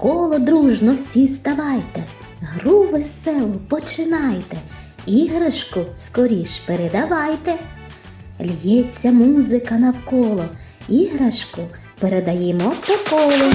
коло дружно всі ставайте, гру веселу починайте, іграшку скоріш передавайте. Л'ється музика навколо, іграшку передаємо по колу.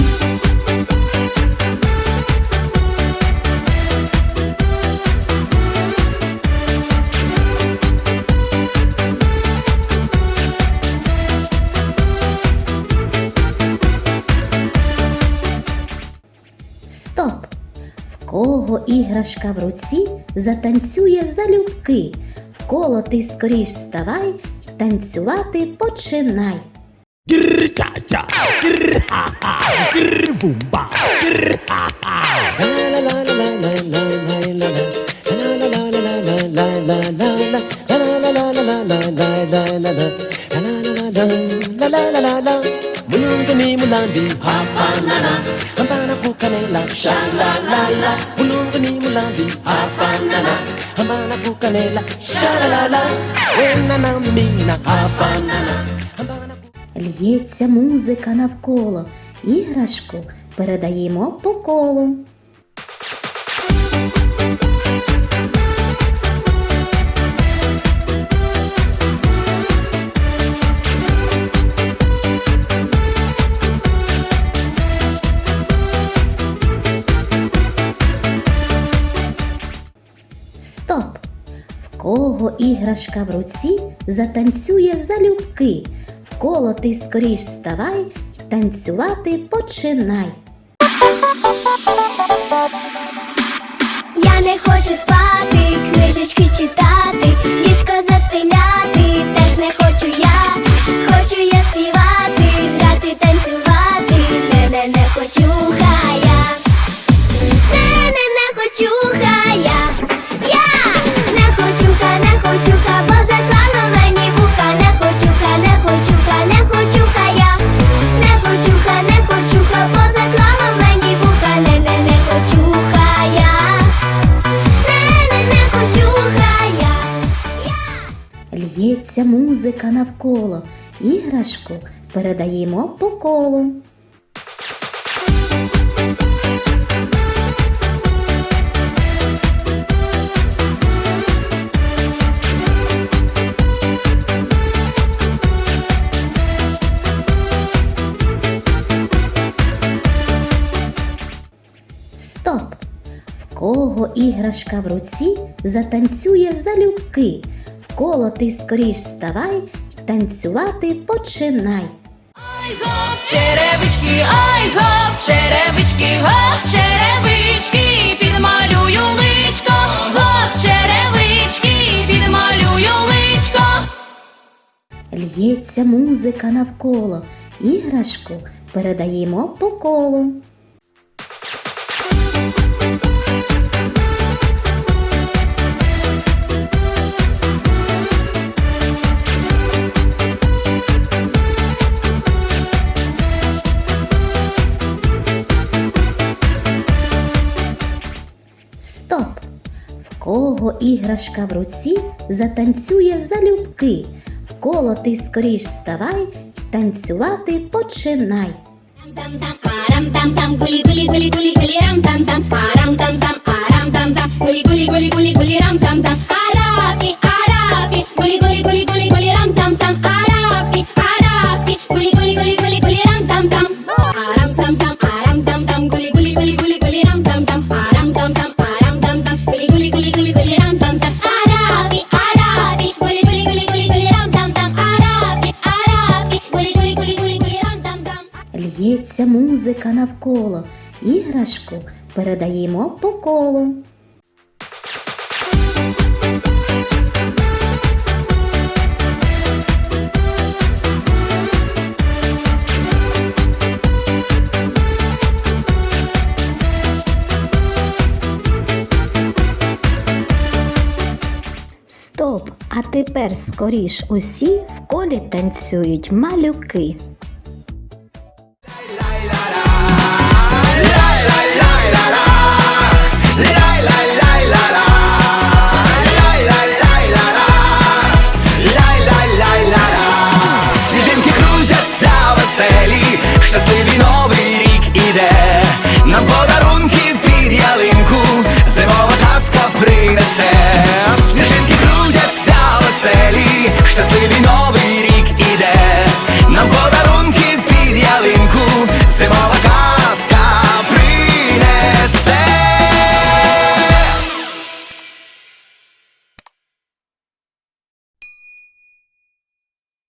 іграшка в руці затанцює залюбки. в коло ти скоріш ставай танцювати починай. Кір-ча-ча, кір-ха-ха, кір-бумба, кір-ха-ха. La la la la Bulungani mulandi Hafanana Hambana po kanela Sha la la la Bulungani mulandi Hafanana Hambana po kanela Sha la la la Wenana mina Hafanana Л'ється музика навколо, іграшку передаємо по колу. Кого іграшка в руці затанцює залюбки. В коло ти скоріш ставай танцювати починай. Я не хочу спати, книжечки читати, Л'ється музика навколо, іграшку передаємо по колу. Стоп! В кого іграшка в руці затанцює залюбки. Коло ти скоріш ставай й танцювати починай. Ой, гоп, черевички, ой, гоп, черевички, гоп, черевички, підмалюю личко, гоп, черевички, підмалюю личко. Л'ється музика навколо, іграшку передаємо по колу. кого іграшка в руці затанцює залюбки. в коло ти скоріш ставай танцювати починай. Рам-зам-зам, арам-зам-зам, гулі-гулі-гулі-гулі, рам-зам-зам, арам-зам-зам, гулі-гулі-гулі-гулі, рам-зам-зам, арафі, Л'ється музика навколо, іграшку передаємо по колу. Стоп! А тепер скоріш усі в колі танцюють малюки. несе, свіжинки крутяться веселі, щасливі нові